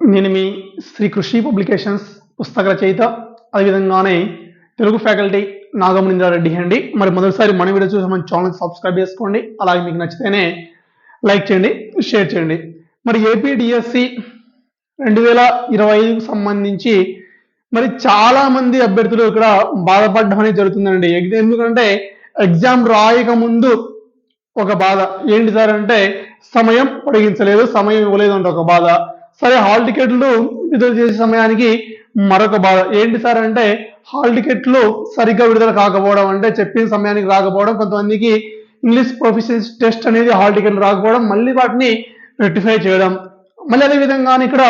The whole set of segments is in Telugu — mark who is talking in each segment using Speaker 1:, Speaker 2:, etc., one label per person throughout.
Speaker 1: నేను మీ శ్రీ కృషి పబ్లికేషన్స్ పుస్తక రచయిత అదేవిధంగానే తెలుగు ఫ్యాకల్టీ నాగమణీంద్రారెడ్డి అండి. మరి మొదటిసారి మన వీడియో చూసి మన ఛానల్ సబ్స్క్రైబ్ చేసుకోండి. అలాగే మీకు నచ్చితేనే లైక్ చేయండి షేర్ చేయండి. మరి ఏపీడిఎస్సి రెండు వేల ఇరవై ఐదుకు సంబంధించి మరి చాలా మంది అభ్యర్థులు ఇక్కడ బాధపడడం అనేది జరుగుతుందండి. ఎందుకంటే ఎగ్జామ్ రాయక ముందు ఒక బాధ. ఏంటి సార్ అంటే సమయం పొడిగించలేదు సమయం ఇవ్వలేదు అంటే ఒక బాధ. సరే హాల్ టికెట్లు విడుదల చేసే సమయానికి మరొక బాధ. ఏంటి సార్ అంటే హాల్ టికెట్లు సరిగ్గా విడుదల కాకపోవడం అంటే చెప్పిన సమయానికి రాకపోవడం కొంతమందికి ఇంగ్లీష్ ప్రొఫెషన్స్ టెస్ట్ అనేది హాల్ టికెట్లు రాకపోవడం మళ్ళీ వాటిని రెక్టిఫై చేయడం. మళ్ళీ అదే విధంగా ఇక్కడ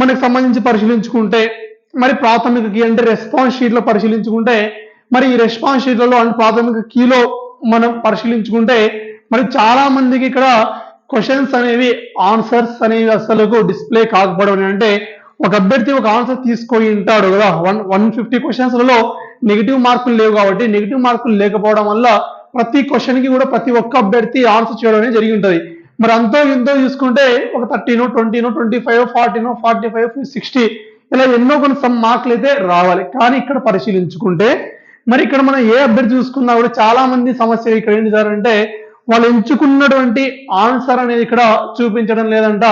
Speaker 1: మనకు సంబంధించి పరిశీలించుకుంటే మరి ప్రాథమిక కీ అంటే రెస్పాన్స్ షీట్లో పరిశీలించుకుంటే మరి ఈ రెస్పాన్స్ షీట్లలో అంటే ప్రాథమిక కీలో మనం పరిశీలించుకుంటే మరి చాలా మందికి ఇక్కడ క్వశ్చన్స్ అనేవి ఆన్సర్స్ అనేవి అసలు డిస్ప్లే కాకపోవడం అంటే ఒక అభ్యర్థి ఒక ఆన్సర్ తీసుకొని ఉంటాడు కదా. వన్ వన్ ఫిఫ్టీ క్వశ్చన్స్లలో నెగిటివ్ మార్కులు లేవు కాబట్టి నెగిటివ్ మార్కులు లేకపోవడం వల్ల ప్రతి క్వశ్చన్కి కూడా ప్రతి ఒక్క అభ్యర్థి ఆన్సర్ చేయడం అనేది జరిగి ఉంటుంది. మరి అంతో ఎంతో చూసుకుంటే ఒక థర్టీనో ట్వంటీనో ట్వంటీ ఫైవ్ ఫార్టీనో ఫార్టీ ఫైవ్ సిక్స్టీ ఇలా ఎన్నో కొన్ని సమ్ మార్కులు అయితే రావాలి. కానీ ఇక్కడ పరిశీలించుకుంటే మరి ఇక్కడ మనం ఏ అభ్యర్థి చూసుకున్నా కూడా చాలా మంది సమస్య ఇక్కడ ఏంటి సార్ అంటే వాళ్ళు ఎంచుకున్నటువంటి ఆన్సర్ అనేది ఇక్కడ చూపించడం లేదంట.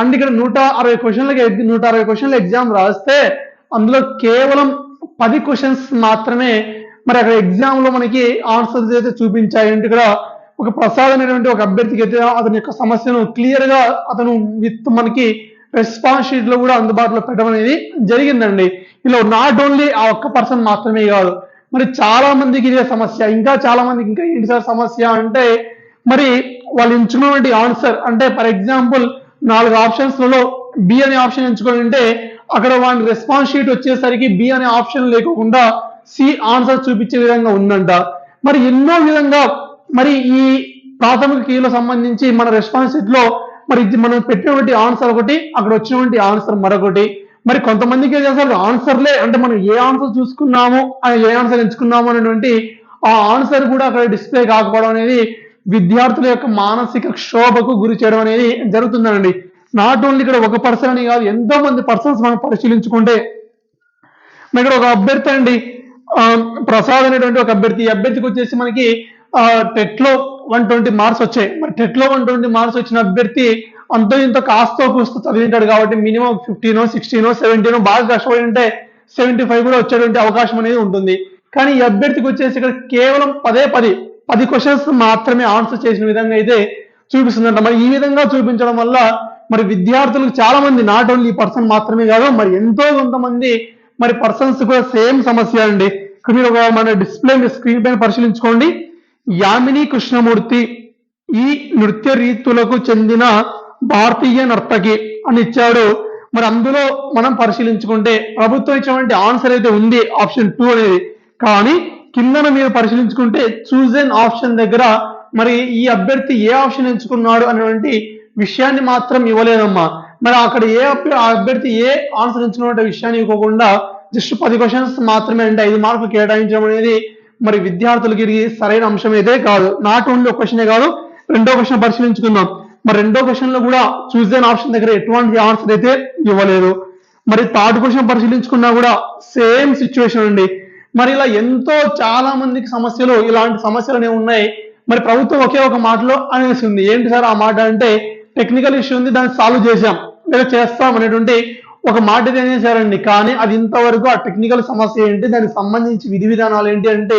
Speaker 1: అండ్ ఇక్కడ నూట అరవై క్వశ్చన్లకి నూట అరవై క్వశ్చన్లు ఎగ్జామ్ రాస్తే అందులో కేవలం పది క్వశ్చన్స్ మాత్రమే మరి అక్కడ ఎగ్జామ్లో మనకి ఆన్సర్స్ అయితే చూపించాయి. అంటే ఇక్కడ ఒక ప్రసాద్ అనేటువంటి ఒక అభ్యర్థికి అయితే అతని యొక్క సమస్యను క్లియర్గా అతను విత్ మనకి రెస్పాన్స్ షీట్లో కూడా అందుబాటులో పెట్టడం అనేది జరిగిందండి. ఇలా నాట్ ఓన్లీ ఆ ఒక్క పర్సన్ మాత్రమే కాదు మరి చాలా మందికి ఇదే సమస్య. ఇంకా చాలా మందికి ఇంకా ఏంటి సార్ సమస్య అంటే మరి వాళ్ళు ఎంచుకున్నటువంటి ఆన్సర్ అంటే ఫర్ ఎగ్జాంపుల్ నాలుగు ఆప్షన్స్లలో బి అనే ఆప్షన్ ఎంచుకొని ఉంటే అక్కడ వాళ్ళ రెస్పాన్స్ షీట్ వచ్చేసరికి బి అనే ఆప్షన్ లేకుండా సి ఆన్సర్ చూపించే విధంగా ఉందంట. మరి ఎన్నో విధంగా మరి ఈ ప్రాథమిక కీలో సంబంధించి మన రెస్పాన్స్ షీట్లో మరి మనం పెట్టినటువంటి ఆన్సర్ ఒకటి అక్కడ వచ్చినటువంటి ఆన్సర్ మరొకటి. మరి కొంతమందికి ఏం చేస్తారు? ఆన్సర్లే అంటే మనం ఏ ఆన్సర్ చూసుకున్నాము అని ఏ ఆన్సర్ ఎంచుకున్నాము అనేటువంటి ఆ ఆన్సర్ కూడా అక్కడ డిస్ప్లే కాకపోవడం అనేది విద్యార్థుల యొక్క మానసిక క్షోభకు గురి చేయడం అనేది జరుగుతుందండి నాట్ ఓన్లీ ఇక్కడ ఒక పర్సన్ అని కాదు ఎంతో మంది పర్సన్స్ మనం పరిశీలించుకుంటే ఇక్కడ ఒక అభ్యర్థి అండి. ప్రసాద్ అనేటువంటి ఒక అభ్యర్థి. ఈ అభ్యర్థికి వచ్చేసి మనకి టెట్లో వన్ ట్వంటీ మార్క్స్ వచ్చాయి. మరి టెట్లో వన్ ట్వంటీ మార్క్స్ వచ్చిన అభ్యర్థి అంతో ఇంత కాస్తో కూస్తూ చదివింటాడు కాబట్టి మినిమం ఫిఫ్టీనో సిక్స్టీనో సెవెంటీనో బాగా కష్టపడి ఉంటే సెవెంటీ ఫైవ్ కూడా వచ్చేటువంటి అవకాశం అనేది ఉంటుంది. కానీ ఈ అభ్యర్థికి వచ్చేసి ఇక్కడ కేవలం పదే పది పది క్వశ్చన్స్ మాత్రమే ఆన్సర్ చేసిన విధంగా అయితే చూపిస్తుందంట. మరి ఈ విధంగా చూపించడం వల్ల మరి విద్యార్థులకు చాలా మంది నాట్ ఓన్లీ పర్సన్ మాత్రమే కాదు మరి ఎంతో కొంతమంది మరి పర్సన్స్ కూడా సేమ్ సమస్య అండి. ఇక్కడ మీరు ఒక మన డిస్ప్లే స్క్రీన్ పైన పరిశీలించుకోండి. యామిని కృష్ణమూర్తి ఈ నృత్య రీతులకు చెందిన భారతీయ నర్తకి అని ఇచ్చాడు. మరి అందులో మనం పరిశీలించుకుంటే ప్రభుత్వం ఇచ్చినటువంటి ఆన్సర్ అయితే ఉంది ఆప్షన్ టూ అనేది. కానీ కిందన మీరు పరిశీలించుకుంటే చూజన్ ఆప్షన్ దగ్గర మరి ఈ అభ్యర్థి ఏ ఆప్షన్ ఎంచుకున్నాడు అనేటువంటి విషయాన్ని మాత్రం ఇవ్వలేదమ్మా. మరి అక్కడ ఏ ఆ అభ్యర్థి ఏ ఆన్సర్ ఎంచుకున్న విషయాన్ని ఇవ్వకుండా జస్ట్ పది క్వశ్చన్స్ మాత్రమే అంటే ఐదు మార్కులు కేటాయించడం అనేది మరి విద్యార్థులకి సరైన అంశం అయితే కాదు. నాట్ ఓన్లీ ఒక క్వశ్చనే కాదు రెండో క్వశ్చన్ పరిశీలించుకుందాం. మరి రెండో క్వశ్చన్లో కూడా చూజన్ ఆప్షన్ దగ్గర ఎటువంటి ఆన్సర్ అయితే ఇవ్వలేదు. మరి థర్డ్ క్వశ్చన్ పరిశీలించుకున్నా కూడా సేమ్ సిచ్యువేషన్ అండి. మరి ఇలా ఎంతో చాలా మందికి సమస్యలు ఇలాంటి సమస్యలు అనేవి ఉన్నాయి. మరి ప్రభుత్వం ఒకే ఒక మాటలో అనేసి ఉంది ఏంటి సార్ ఆ మాట అంటే టెక్నికల్ ఇష్యూ ఉంది దాన్ని సాల్వ్ చేశాం. లేదా చేస్తాం అనేటువంటి ఒక మాట అయితే ఏం చేశారండి కానీ అది ఇంతవరకు ఆ టెక్నికల్ సమస్య ఏంటి దానికి సంబంధించి విధి విధానాలు ఏంటి అంటే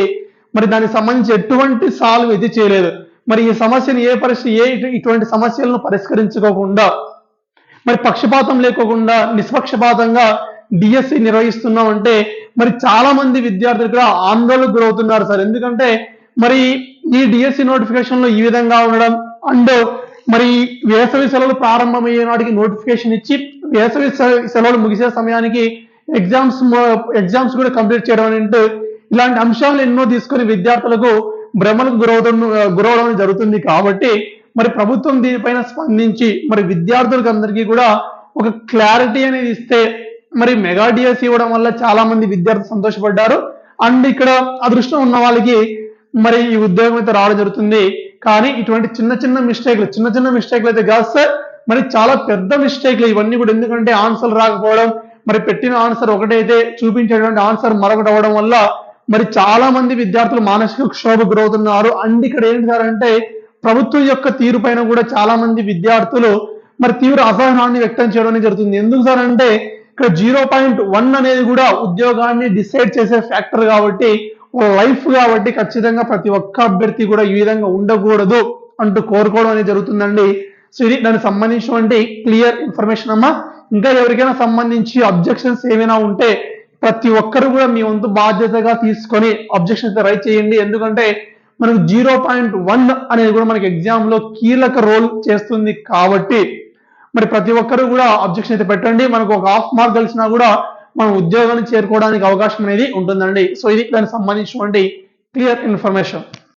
Speaker 1: మరి దానికి సంబంధించి ఎటువంటి సాల్వ్ అయితే చేయలేదు. మరి ఈ సమస్యను ఏ పరిస్థితి ఏ ఇటువంటి సమస్యలను పరిష్కరించుకోకుండా మరి పక్షపాతం లేకోకుండా నిష్పక్షపాతంగా డిఎస్సి నిర్వహిస్తున్నాం అంటే మరి చాలా మంది విద్యార్థులు కూడా ఆందోళనకు గురవుతున్నారు సార్. ఎందుకంటే మరి ఈ డిఎస్సి నోటిఫికేషన్లో ఈ విధంగా ఉండడం అండ్ మరి వేసవి సెలవులు ప్రారంభమయ్యే నాటికి నోటిఫికేషన్ ఇచ్చి వేసవి సెలవులు ముగిసే సమయానికి ఎగ్జామ్స్ ఎగ్జామ్స్ కూడా కంప్లీట్ చేయడం అంటే ఇలాంటి అంశాలు ఎన్నో తీసుకొని విద్యార్థులకు భ్రమలకు గురవుతున్న గురవడం జరుగుతుంది కాబట్టి మరి ప్రభుత్వం దీనిపైన స్పందించి మరి విద్యార్థులకు అందరికీ కూడా ఒక క్లారిటీ అనేది ఇస్తే మరి మెగా డిఎస్ ఇవ్వడం వల్ల చాలా మంది విద్యార్థులు సంతోషపడ్డారు. అండ్ ఇక్కడ అదృష్టం ఉన్న వాళ్ళకి మరి ఈ ఉద్యోగం అయితే రావడం జరుగుతుంది. కానీ ఇటువంటి చిన్న చిన్న మిస్టేక్లు చిన్న చిన్న మిస్టేక్లు అయితే కాదు సార్. మరి చాలా పెద్ద మిస్టేక్లు ఇవన్నీ కూడా ఎందుకంటే ఆన్సర్ రాకపోవడం మరి పెట్టిన ఆన్సర్ ఒకటైతే చూపించేటువంటి ఆన్సర్ మరొకటి అవ్వడం వల్ల మరి చాలా మంది విద్యార్థులు మానసిక క్షోభ గురవుతున్నారు. అండ్ ఇక్కడ ఏంటి సార్ అంటే ప్రభుత్వం యొక్క తీరు పైన కూడా చాలా మంది విద్యార్థులు మరి తీవ్ర అసహనాన్ని వ్యక్తం చేయడం జరుగుతుంది. ఎందుకు సార్ అంటే ఇక్కడ జీరో పాయింట్ వన్ అనేది కూడా ఉద్యోగాన్ని డిసైడ్ చేసే ఫ్యాక్టర్ కాబట్టి లైఫ్ కాబట్టి ఖచ్చితంగా ప్రతి ఒక్క అభ్యర్థి కూడా ఈ విధంగా ఉండకూడదు అంటూ కోరుకోవడం అనేది జరుగుతుందండి. సో ఇది దానికి సంబంధించినటువంటి క్లియర్ ఇన్ఫర్మేషన్ అమ్మా. ఇంకా ఎవరికైనా సంబంధించి అబ్జెక్షన్స్ ఏమైనా ఉంటే ప్రతి ఒక్కరు కూడా మీ వంతు బాధ్యతగా తీసుకొని అబ్జెక్షన్స్ రైట్ చేయండి. ఎందుకంటే మనకు జీరో పాయింట్ వన్ అనేది కూడా మనకి ఎగ్జామ్లో కీలక రోల్ చేస్తుంది కాబట్టి మరి ప్రతి ఒక్కరు కూడా అబ్జెక్షన్ అయితే పెట్టండి. మనకు ఒక హాఫ్ మార్క్ కలిసినా కూడా మనం ఉద్యోగాన్ని చేరుకోవడానికి అవకాశం అనేది ఉంటుందండి. సో ఇది దానికి సంబంధించినటువంటి క్లియర్ ఇన్ఫర్మేషన్